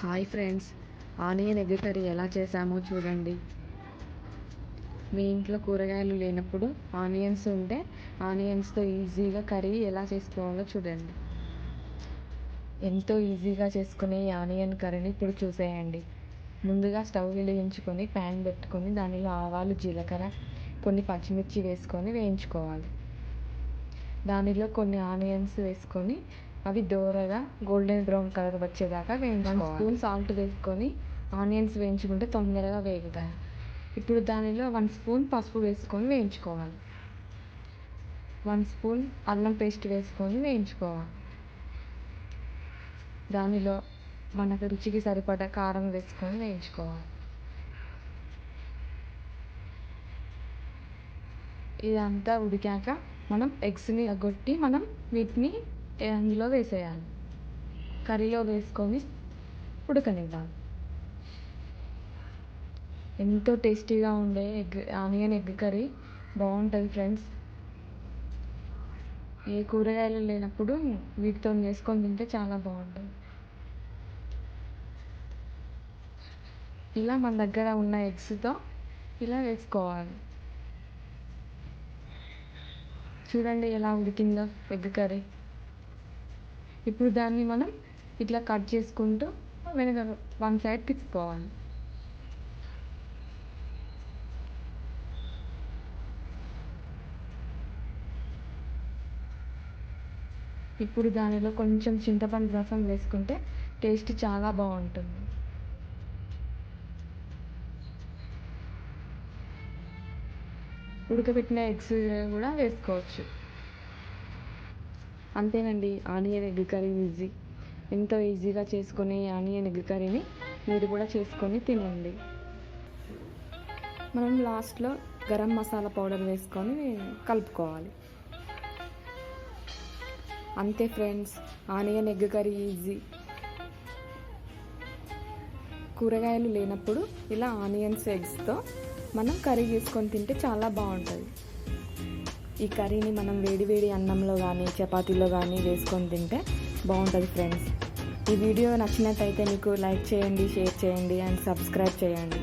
Hi friends. Onion egg curry ఎలా చేసామో చూడండి. మీ ఇంట్లో కూరగాయలు లేనప్పుడు ఆనియన్స్ ఉంటే ఆనియన్స్తో ఈజీగా కర్రీ ఎలా చేసుకోవాలో చూడండి. ఎంతో ఈజీగా చేసుకునే ఈ ఆనియన్ కర్రీని ఇప్పుడు చూసేయండి. ముందుగా స్టవ్ వెలిగించుకొని ప్యాన్ పెట్టుకొని దానిలో ఆవాలు జీలకర్ర కొన్ని పచ్చిమిర్చి వేసుకొని వేయించుకోవాలి. దానిలో కొన్ని ఆనియన్స్ వేసుకొని అవి దోరగా గోల్డెన్ బ్రౌన్ కలర్ వచ్చేదాకా వేయించుకోవాలి. వన్ స్పూన్ సాల్ట్ వేసుకొని ఆనియన్స్ వేయించుకుంటే తొందరగా వేగుతాయి. ఇప్పుడు దానిలో వన్ స్పూన్ పసుపు వేసుకొని వేయించుకోవాలి. వన్ స్పూన్ అల్లం పేస్ట్ వేసుకొని వేయించుకోవాలి. దానిలో మనకు రుచికి సరిపడా కారం వేసుకొని వేయించుకోవాలి. ఇదంతా ఉడికాక మనం ఎగ్స్ని కొట్టి మనం వీటిని అందులో వేసేయాలి కర్రీలో వేసుకొని ఉడకనివ్వాలి ఎంతో టేస్టీగా ఉండే ఎగ్ ఆనియన్ ఎగ్ కర్రీ బాగుంటుంది ఫ్రెండ్స్ ఏ కూరగాయలు లేనప్పుడు వీటితో చేసుకొని తింటే చాలా బాగుంటుంది. ఇలా మన దగ్గర ఉన్న ఎగ్స్తో ఇలా వేసుకోవాలి. చూడండి ఎలా ఉడికిందో ఎగ్ కర్రీ. ఇప్పుడు దాన్ని మనం ఇట్లా కట్ చేసుకుంటూ వెనక వన్ సైడ్ తిప్పుకోవాలి. ఇప్పుడు దానిలో కొంచెం చింతపండు రసం వేసుకుంటే టేస్ట్ చాలా బాగుంటుంది. ఉడకబెట్టిన ఎగ్స్ కూడా వేసుకోవచ్చు. అంతేనండి ఆనియన్ ఎగ్ కర్రీ ఈజీ ఎంతో ఈజీగా చేసుకునే ఆనియన్ ఎగ్ కర్రీని మీరు కూడా చేసుకొని తినండి. మనం లాస్ట్లో గరం మసాలా పౌడర్ వేసుకొని కలుపుకోవాలి. అంతే friends onion egg curry easy కూరగాయలు లేనప్పుడు ఇలా ఆనియన్స్ ఎగ్స్తో మనం కర్రీ చేసుకొని తింటే చాలా బాగుంటుంది. ఈ కర్రీని మనం వేడి వేడి అన్నంలో కానీ చపాతీలో కానీ వేసుకొని తింటే బాగుంటుంది ఫ్రెండ్స్. ఈ వీడియో నచ్చినట్టయితే మీకు లైక్ చేయండి షేర్ చేయండి అండ్ సబ్స్క్రైబ్ చేయండి.